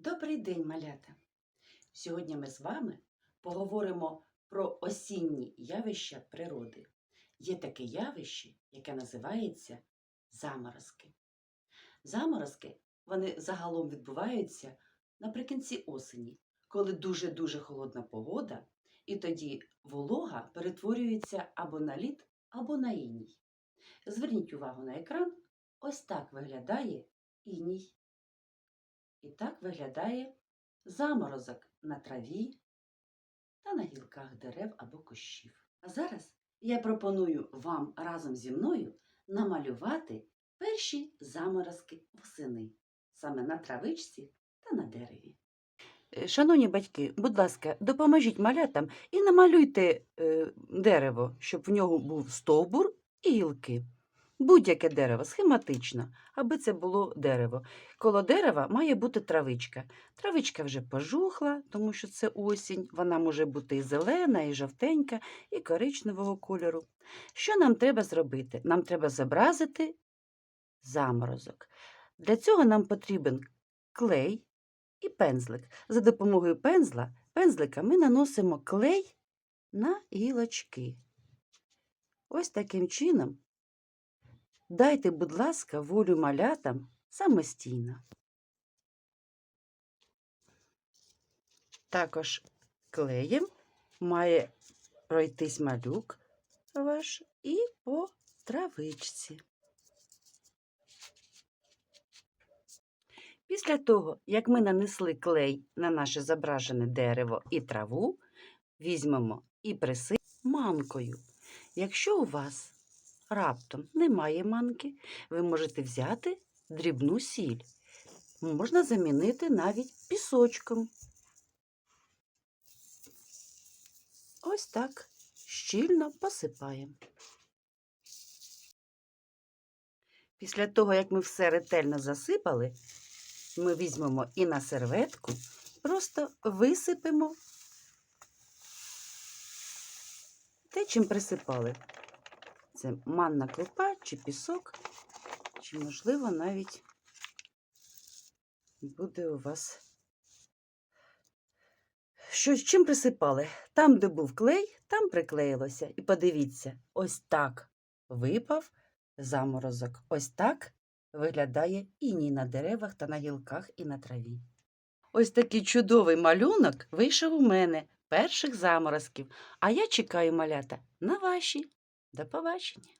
Добрий день, малята! Сьогодні ми з вами поговоримо про осінні явища природи. Є таке явище, яке називається заморозки. Заморозки вони загалом відбуваються наприкінці осені, коли дуже-дуже холодна погода, і тоді волога перетворюється або на лід, або на іній. Зверніть увагу на екран. Ось так виглядає іній. І так виглядає заморозок на траві та на гілках дерев або кущів. А зараз я пропоную вам разом зі мною намалювати перші заморозки восени саме на травичці та на дереві. Е, Шановні батьки, будь ласка, допоможіть малятам і намалюйте е, дерево, щоб в нього був стовбур і гілки. Будь-яке дерево, схематично, аби це було дерево. Коло дерева має бути травичка. Травичка вже пожухла, тому що це осінь. Вона може бути і зелена, і жовтенька, і коричневого кольору. Що нам треба зробити? Нам треба зобразити заморозок. Для цього нам потрібен клей і пензлик. За допомогою пензла, пензлика ми наносимо клей на гілочки. Ось таким чином. Дайте, будь ласка, волю малятам самостійно. Також клеєм має пройтись малюк ваш і по травичці. Після того, як ми нанесли клей на наше зображене дерево і траву, візьмемо і присип манкою. Якщо у вас раптом немає манки, ви можете взяти дрібну сіль. Можна замінити навіть пісочком. Ось так щільно посипаємо. Після того, як ми все ретельно засипали, ми візьмемо і на серветку, просто висипемо те, чим присипали. Це манна крупа чи пісок, чи, можливо, навіть буде у вас. Щось чим присипали? Там, де був клей, там приклеїлося. І подивіться, ось так випав заморозок. Ось так виглядає іній на деревах та на гілках і на траві. Ось такий чудовий малюнок вийшов у мене перших заморозків. А я чекаю малята на ваші. До побачення!